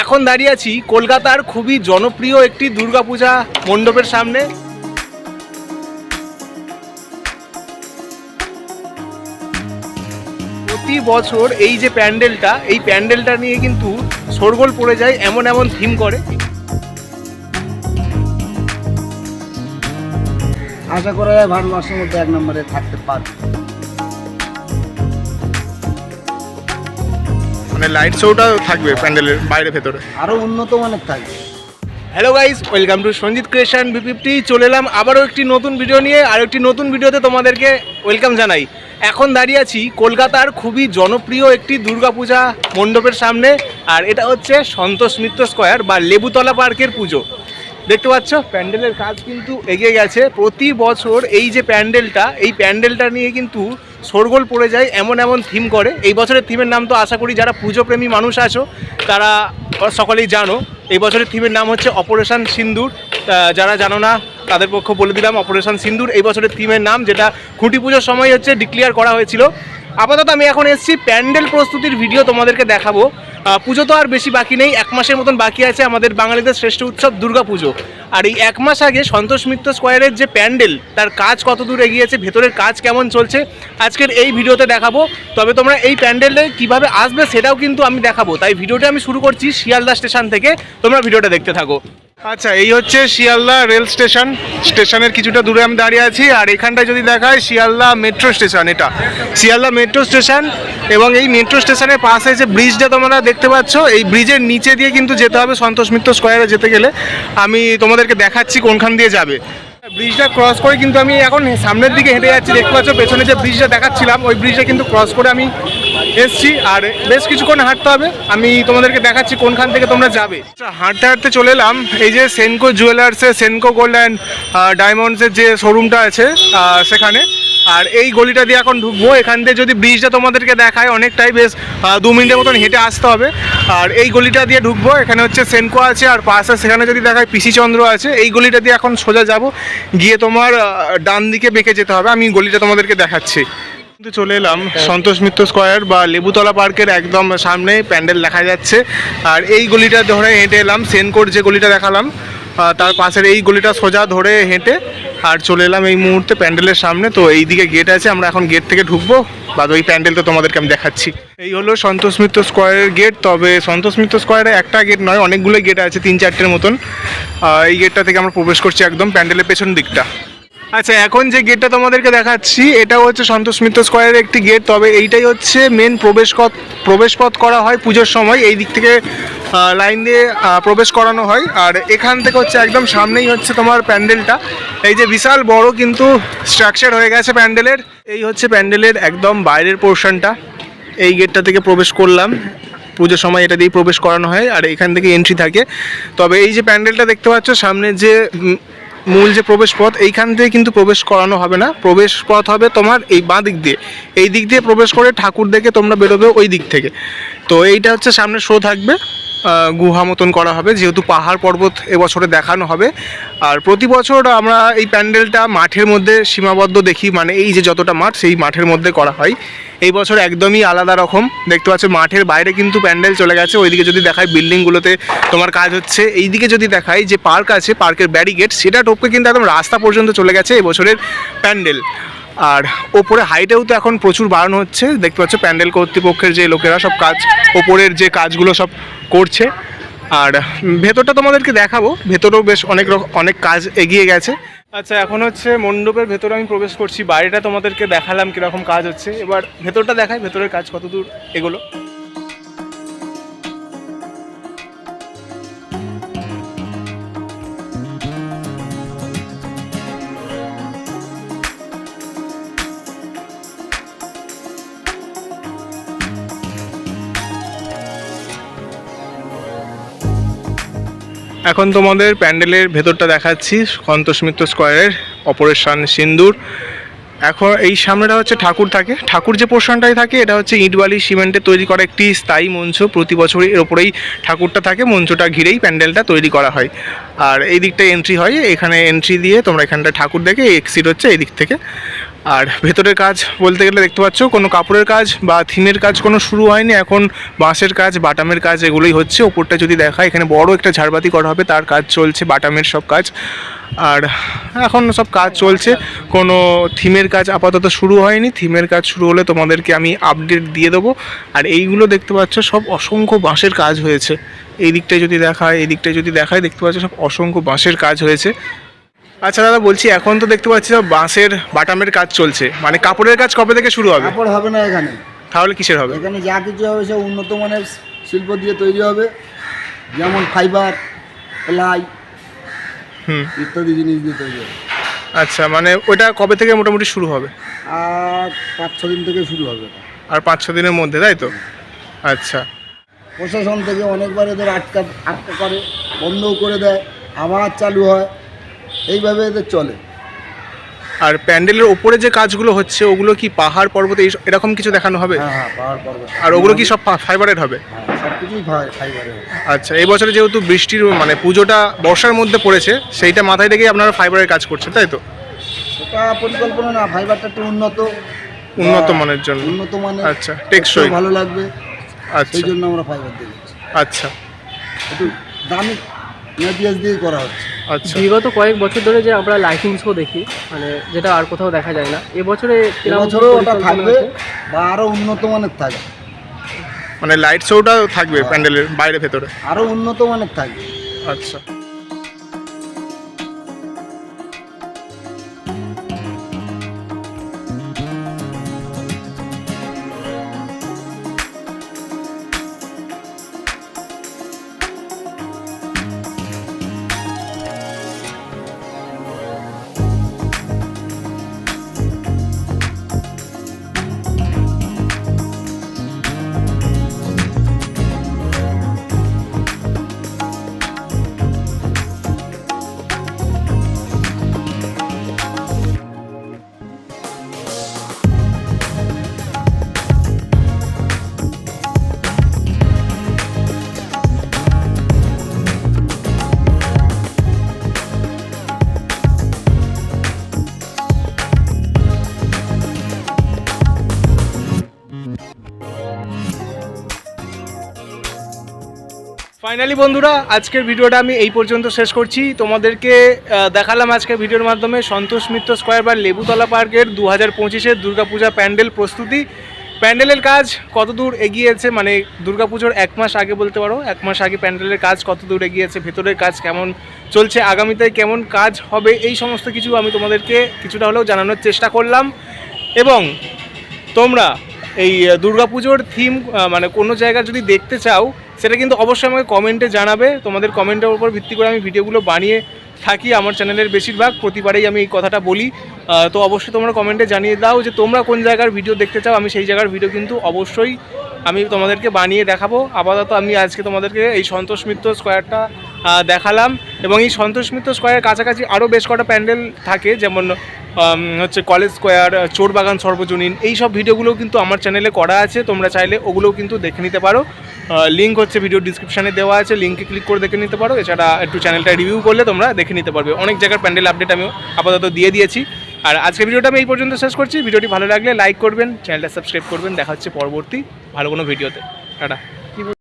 এখন দাঁড়িয়ে আছি কলকাতার খুবই জনপ্রিয় একটি দুর্গাপূজা মণ্ডপের সামনে। প্রতি বছর এই যে প্যান্ডেলটা, এই প্যান্ডেলটা নিয়ে কিন্তু শোরগোল পড়ে যায়, এমন এমন থিম করে। আশা করা যায় ভারতবর্ষের মধ্যে এক নম্বরে থাকতে পারবে। মানে লাইট শোটা থাকবে প্যান্ডেলের বাইরে ভেতরে। আরও উন্নত মানের থাকবে। Hello guys welcome to Sanjit creation বিপিপটি চলে এলাম আবারও একটি নতুন ভিডিও নিয়ে আর একটি নতুন ভিডিওতে তোমাদেরকে ওয়েলকাম জানাই। এখন দাঁড়িয়ে আছি কলকাতার খুবই জনপ্রিয় একটি দুর্গাপূজা মণ্ডপের সামনে আর এটা হচ্ছে সন্তোষ মিত্র স্কোয়ার বা লেবুতলা পার্কের পুজো। দেখতে পাচ্ছ প্যান্ডেলের কাজ কিন্তু এগিয়ে গেছে। প্রতি বছর এই যে প্যান্ডেলটা এই প্যান্ডেলটা নিয়ে কিন্তু শোরগোল পড়ে যায়, এমন এমন থিম করে। এই বছরের থিমের নাম তো আশা করি যারা পুজোপ্রেমী মানুষ আছো, তারা সকলেই জানো, এই বছরের থিমের নাম হচ্ছে অপারেশান সিন্দুর। যারা জানো না, তাদের পক্ষ বলে দিলাম অপারেশান সিন্দুর। এই বছরের থিমের নাম, যেটা খুঁটি পুজোর সময় হচ্ছে ডিক্লেয়ার করা হয়েছিল। আপাতত আমি এখন এসেছি প্যান্ডেল প্রস্তুতির ভিডিও তোমাদেরকে দেখাবো। পুজো তো আর বেশি বাকি নেই, এক মাসের মতন বাকি আছে আমাদের বাঙালিদের শ্রেষ্ঠ উৎসব দুর্গা পুজো আর এই এক মাস আগে সন্তোষ মিত্র স্কোয়ারের যে প্যান্ডেল, তার কাজ কত দূর এগিয়েছে, ভেতরের কাজ কেমন চলছে, আজকের এই ভিডিওতে দেখাবো। তবে তোমরা এই প্যান্ডেলে কীভাবে আসবে সেটাও কিন্তু আমি দেখাবো। তাই ভিডিওটা আমি শুরু করছি শিয়ালদা স্টেশন থেকে, তোমরা ভিডিওটা দেখতে থাকো। আচ্ছা এই হচ্ছে শিয়ালদা রেল স্টেশন। স্টেশনের কিছুটা দূরে আমি দাঁড়িয়ে আছি, আর এখানটায় যদি দেখায় শিয়ালদা মেট্রো স্টেশন এটা। শিয়ালদা মেট্রো স্টেশন এবং এই মেট্রো স্টেশনের পাশে যে ব্রিজটা তোমরা দেখতে পাচ্ছ, এই ব্রিজের নিচে দিয়ে কিন্তু যেতে হবে সন্তোষ মিত্র স্কোয়ারে যেতে গেলে। আমি তোমাদেরকে দেখাচ্ছি কোনখান দিয়ে যাবে। ব্রিজটা ক্রস করে কিন্তু আমি এখন সামনের দিকে হেঁটে যাচ্ছি। দেখতে পাচ্ছ পেছনে যে ব্রিজটা দেখাচ্ছিলাম ওই ব্রিজটা কিন্তু ক্রস করে আমি এসছি। আর বেশ কিছুক্ষণ হাঁটতে হবে। আমি তোমাদেরকে দেখাচ্ছি কোনখান থেকে তোমরা যাবে। আচ্ছা, হাঁটতে হাঁটতে চলে এলাম। এই যে সেনকো জুয়েলার্সের সেনকো গোল্ড অ্যান্ড ডায়মন্ডসের যে শোরুমটা আছে সেখানে। আর এই গলিটা দিয়ে এখন ঢুকবো। এখান দিয়ে যদি ব্রিজটা তোমাদেরকে দেখায়, অনেকটাই বেশ দু মিনিটের মতন হেঁটে আসতে হবে। আর এই গলিটা দিয়ে ঢুকবো। এখানে হচ্ছে সেনকো আছে, আর পাশে সেখানে যদি দেখায় পিসি চন্দ্র আছে। এই গলিটা দিয়ে এখন সোজা যাব। গিয়ে তোমার ডান দিকে বেঁকে যেতে হবে। আমি গলিটা তোমাদেরকে দেখাচ্ছি। কিন্তু চলে এলাম সন্তোষ মিত্র স্কোয়ার বা লেবুতলা পার্কের একদম সামনে, প্যান্ডেল দেখা যাচ্ছে। আর এই গলিটা ধরে হেঁটে এলাম। সেনকোর যে গলিটা দেখালাম তার পাশের এই গলিটা সোজা ধরে হেঁটে আর চলে এলাম এই মুহূর্তে প্যান্ডেলের সামনে। তো এই দিকে গেট আছে, আমরা এখন গেট থেকে ঢুকবো। বাদ ওই প্যান্ডেল তো তোমাদেরকে আমি দেখাচ্ছি। এই হলো সন্তোষ মিত্র স্কোয়ারের গেট তবে সন্তোষ মিত্র স্কোয়ারে একটা গেট নয় অনেকগুলো গেট আছে, তিন চারটের মতন। এই গেটটা থেকে আমরা প্রবেশ করছি একদম প্যান্ডেলের পেছন দিকটা। আচ্ছা এখন যে গেটটা তোমাদেরকে দেখাচ্ছি, এটাও হচ্ছে সন্তোষ মিত্র স্কোয়ারের একটি গেট তবে এইটাই হচ্ছে মেন প্রবেশ পথ প্রবেশ পথ করা হয় পুজোর সময়। এই দিক থেকে লাইন দিয়ে প্রবেশ করানো হয়। আর এখান থেকে হচ্ছে একদম সামনেই হচ্ছে তোমার প্যান্ডেলটা। এই যে বিশাল বড় কিন্তু স্ট্রাকচার হয়ে গেছে প্যান্ডেলের। এই হচ্ছে প্যান্ডেলের একদম বাইরের পোর্শনটা এই গেটটা থেকে প্রবেশ করলাম। পুজোর সময় এটা দিয়েই প্রবেশ করানো হয়, আর এখান থেকে এন্ট্রি থাকে। তবে এই যে প্যান্ডেলটা দেখতে পাচ্ছ, সামনে যে মূল যে প্রবেশ পথ এইখান দিয়ে কিন্তু প্রবেশ করানো হবে না। প্রবেশ পথ হবে তোমার এই বাঁ দিক দিয়ে। এই দিক দিয়ে প্রবেশ করে ঠাকুর দেখে তোমরা বেরোবে ওই দিক থেকে। তো এইটা হচ্ছে সামনে শো থাকবে। গুহা মতন করা হবে, যেহেতু পাহাড় পর্বত এবছরে দেখানো হবে। আর প্রতি বছর আমরা এই প্যান্ডেলটা মাঠের মধ্যে সীমাবদ্ধ দেখি মানে এই যে যতটা মাঠ, সেই মাঠের মধ্যে করা হয়। এই বছর একদমই আলাদা রকম। দেখতে পাচ্ছ, মাঠের বাইরে কিন্তু প্যান্ডেল চলে গেছে, ওইদিকে যদি দেখায় বিল্ডিংগুলোতে তোমার কাজ হচ্ছে। এইদিকে যদি দেখায় যে পার্ক আছে, পার্কের ব্যারিগেট সেটা টপকে কিন্তু একদম রাস্তা পর্যন্ত চলে গেছে এবছরের প্যান্ডেল। আর ওপরে হাইটেও তো এখন প্রচুর বাড়ানো হচ্ছে। দেখতে পাচ্ছ, প্যান্ডেল কর্তৃপক্ষের যে লোকেরা সব কাজ, ওপরের যে কাজগুলো সব করছে। আর ভেতরটা তোমাদেরকে দেখাবো। ভেতরেও বেশ অনেক অনেক কাজ এগিয়ে গেছে। আচ্ছা এখন হচ্ছে মণ্ডপের ভেতরে আমি প্রবেশ করছি। বাইরেটা তোমাদেরকে দেখালাম কীরকম কাজ হচ্ছে। এবার ভেতরটা দেখায় ভেতরের কাজ কতদূর এগুলো। এখন তোমাদের প্যান্ডেলের ভেতরটা দেখাচ্ছি সন্তোষ মিত্র স্কোয়ারের, অপারেশন সিন্দুর। এখন এই সামনেটা হচ্ছে ঠাকুর থাকে। ঠাকুর যে পোর্শনটাই থাকে, এটা হচ্ছে ইটবালি সিমেন্টে তৈরি করা একটি স্থায়ী মঞ্চ। প্রতি বছরই এর ওপরেই ঠাকুরটা থাকে। মঞ্চটা ঘিরেই প্যান্ডেলটা তৈরি করা হয়। আর এই দিকটা এন্ট্রি হয়। এখানে এন্ট্রি দিয়ে তোমরা এখানটা ঠাকুর দেখে এক্সিট হচ্ছে এই দিক থেকে। আর ভেতরের কাজ বলতে গেলে দেখতে পাচ্ছ, কোনো কাপড়ের কাজ বা থিমের কাজ কোনো শুরু হয়নি। এখন বাঁশের কাজ, বাটামের কাজ এগুলোই হচ্ছে। ওপরটা যদি দেখা, এখানে বড় একটা ঝাড়বাতি করা হবে, তার কাজ চলছে, বাটামের সব কাজ। আর এখন সব কাজ চলছে। কোনো থিমের কাজ আপাতত শুরু হয়নি। থিমের কাজ শুরু হলে তোমাদেরকে আমি আপডেট দিয়ে দেবো। আর এইগুলো দেখতে পাচ্ছ, সব অসংখ্য বাঁশের কাজ হয়েছে। এই দিকটায় যদি দেখায় এই দিকটায় যদি দেখায়, দেখতে পাচ্ছ সব অসংখ্য বাঁশের কাজ হয়েছে। আচ্ছা দাদা বলছি এখন তো দেখতে পাচ্ছি সব বাঁশের বাটামের কাজ চলছে। মানে কাপড়ের কাজ কবে থেকে শুরু হবে? কাপড় হবে না এখানে। তাহলে কিসের হবে? এখানে যা কিছু হবে সব উন্নত মানের শিল্প দিয়ে তৈরি হবে। যেমন ফাইবার প্লাই হুম। ইত্যাদি জিনিস দিয়ে তৈরি হবে। আচ্ছা মানে ওটা কবে থেকে মোটামুটি শুরু হবে? আর পাঁচ ছ দিন থেকে শুরু হবে এটা। আর পাঁচ ছ দিনের মধ্যে তাই তো? আচ্ছা। প্রশাসন থেকে অনেকবার এদের আটকা আটকা করে বন্ধও করে দেয়। আবার চালু হয়। এইভাবে এদের চলে। আর প্যান্ডেলের ওপরে যে কাজগুলো হচ্ছে ওগুলো কি পাহাড় পর্বত এরকম কিছু দেখানো হবে? হ্যাঁ হ্যাঁ পাহাড় পর্বত। আর ওগুলো কি সব ফাইবারের হবে? হ্যাঁ সব কিছুই ফাইবারে আচ্ছা এই বছরে যেহেতু বৃষ্টির মানে পুজোটা বর্ষার মধ্যে পড়েছে সেইটা মাথায় রেখেই আপনারা ফাইবারের কাজ করছেন তাই তো? সেটা পরিকল্পনা না ফাইবারটা একটু উন্নত। উন্নত মানের জন্য। উন্নত মানের আচ্ছা, টেকসই। ভালো লাগবে আচ্ছা। সেই জন্য আমরা ফাইবার দিচ্ছি আচ্ছা। একটু দামি মেটেরিয়াল দিয়ে করা হচ্ছে। আচ্ছা। বিগত কয়েক বছর ধরে যে আমরা লাইটিং শো দেখি মানে যেটা আর কোথাও দেখা যায় না এবছরে এবছরও ওটা থাকবে বা আরও উন্নত মানের থাকবে। মানে লাইট শোটা থাকবে প্যান্ডেলের বাইরে ভেতরে? আরও উন্নত মানের থাকবে। আচ্ছা। ফাইনালি বন্ধুরা, আজকের ভিডিওটা আমি এই পর্যন্ত শেষ করছি। তোমাদেরকে দেখালাম আজকের ভিডিওর মাধ্যমে সন্তোষ মিত্র স্কোয়ার বা লেবুতলা পার্কের দু হাজার পঁচিশের দুর্গাপূজা প্যান্ডেল প্রস্তুতি। প্যান্ডেলের কাজ কত দূর এগিয়েছে? মানে দুর্গাপুজোর এক মাস আগে বলতে পারো, এক মাস আগে প্যান্ডেলের কাজ কত দূর এগিয়েছে, ভেতরের কাজ কেমন চলছে, আগামীতে কেমন কাজ হবে, এই সমস্ত কিছু আমি তোমাদেরকে কিছুটা হলেও জানানোর চেষ্টা করলাম। এবং তোমরা এই দুর্গাপুজোর থিম মানে কোনো জায়গা যদি দেখতে চাও সেটা কিন্তু অবশ্যই আমাকে কমেন্টে জানাবে। তোমাদের কমেন্টের উপর ভিত্তি করে আমি ভিডিওগুলো বানিয়ে থাকি। আমার চ্যানেলের বেশিরভাগ প্রতিবারেই আমি এই কথাটা বলি। তো অবশ্যই তোমরা কমেন্টে জানিয়ে দাও যে তোমরা কোন জায়গার ভিডিও দেখতে চাও। আমি সেই জায়গার ভিডিও কিন্তু অবশ্যই আমি তোমাদেরকে বানিয়ে দেখাবো। আপাতত আমি আজকে তোমাদেরকে এই সন্তোষ মিত্র স্কোয়ারটা দেখালাম। এবং এই সন্তোষ মিত্র স্কোয়ারের কাছাকাছি আরও বেশ কটা প্যান্ডেল থাকে। যেমন হচ্ছে কলেজ স্কোয়ার, চোরবাগান সর্বজনীন এই সব ভিডিওগুলো কিন্তু আমার চ্যানেলে করা আছে। তোমরা চাইলে ওগুলোও কিন্তু দেখে নিতে পারো। লিঙ্ক হচ্ছে ভিডিও ডিসক্রিপশানে দেওয়া আছে লিঙ্কে ক্লিক করে দেখে নিতে পারো। এছাড়া একটু চ্যানেলটা রিভিউ করলে তোমরা দেখে নিতে পারবে। অনেক জায়গার প্যান্ডেল আপডেট আমি আপাতত দিয়ে দিয়েছি। আর আজকে ভিডিওটা আমি এই পর্যন্ত শেষ করছি। ভিডিওটি ভালো লাগলে লাইক করবেন চ্যানেলটা সাবস্ক্রাইব করবেন। দেখা হচ্ছে পরবর্তী ভালো কোনো ভিডিওতে টাটা।